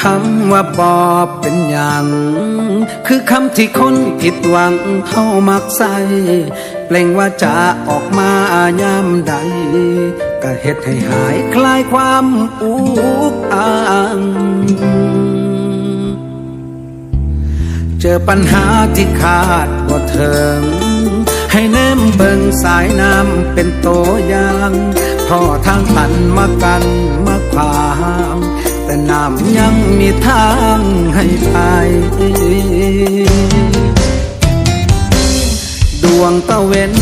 คำว่าบอบเป็นอย่างคือคำที่คนผิดหวังเข้ามักใส่เปล่งว่าจะออกมายามใดก็เฮ็ดให้หายคลายความอุกอางเจอปัญหาที่คาดบ่ถึงให้แนมเบิงสายน้ำเป็นตัวอย่างพ่อทางตันมากันมาขวาง แต่น้ำยังมีทางให้ไป ดวงตะเวน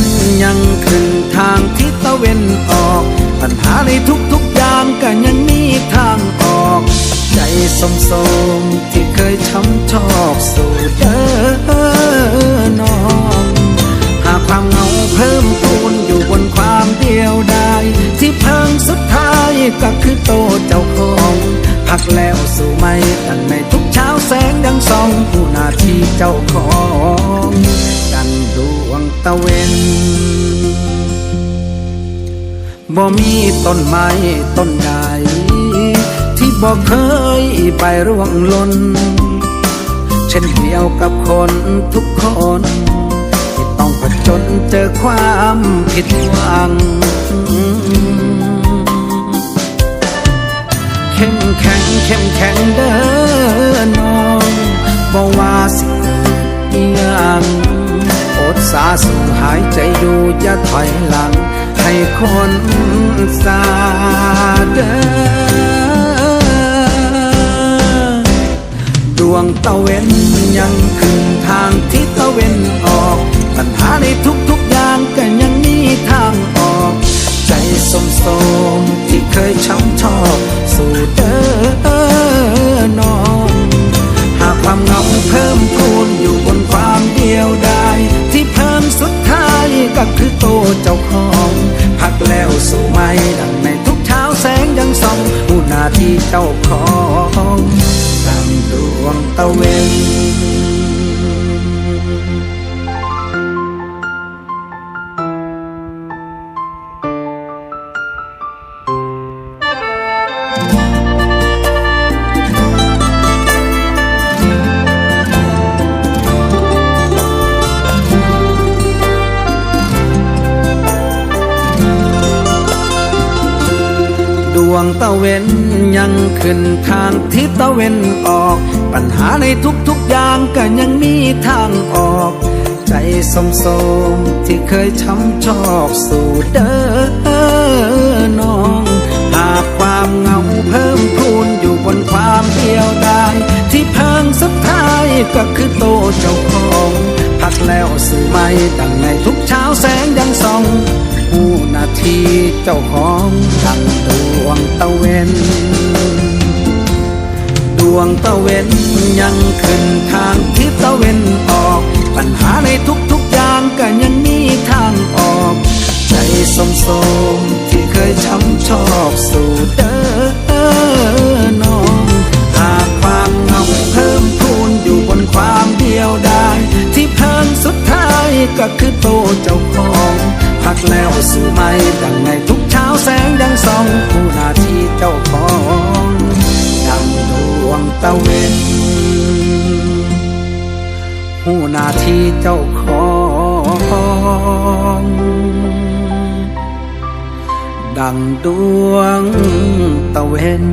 ยังขึ้นทางที่ตะเวนออก ปัญหาในทุกๆอย่างก็ยังมีทางออก ใจสมสมที่เคยช้ำชอกสู่เดินน้อง หากความเหงาเพิ่มพูนอยู่บนความเดียวดายที่เพิ่งสุดท้ายก็คือโตเจ้าของ พักแล้วสู่ไม่ดังในทุกเช้าแสงยังส่องผู้นาที่เจ้าของดังดวงตะเวนบ่มีต้นไม้ต้นใด ที่บ่เคยไปร่วงลนเช่นเดียวกับคนทุกคน ที่ต้องผจญเจอความผิดหวัง สูญหายใจดูอย่าถอยหลัง ให้คนสาเดดวงตะเวนยังขึ้นทางทิศตะเวนออก ปัญหาในทุก จ้าของพักแล้วสู่ไม่ดังในทุกเช้าแสงยังส่องผู้นาที่เจ้าของดังดวงตะเวน วงตะเวนยังขึ้นทางทิศตะเวนออก ปัญหาในทุกๆอย่างก็ยังมีทางออก ใจสมสมๆที่เคยช้ำชอกสู่เดินน้อง หากความเหงาเพิ่มพูนอยู่บนความเดียวดายที่เพิ่งสุดท้ายก็คือโตเจ้าของ พักแล้วสื่อไม่ดังในทุกเช้าแสง จ้าของดังดวงตะเวนดวงตะเวนยังขึ้นทางทิศตะเวนออก ปัญหาในทุกๆอย่างก็ยังมีทางออก ใจสมสมที่เคยช้ำชอกสู่เดินน้องหากความเงาเพิ่มพูนอยู่บนความเดียวดายที่เพิ่งสุดท้ายก็คือโตเจ้าของ พักแล้วสู่ไม่ดังในทุกเช้าแสงยังส่องผู้นาที่เจ้าของดังดวงตะเวนผู้นาที่เจ้าของดังดวงตะเวน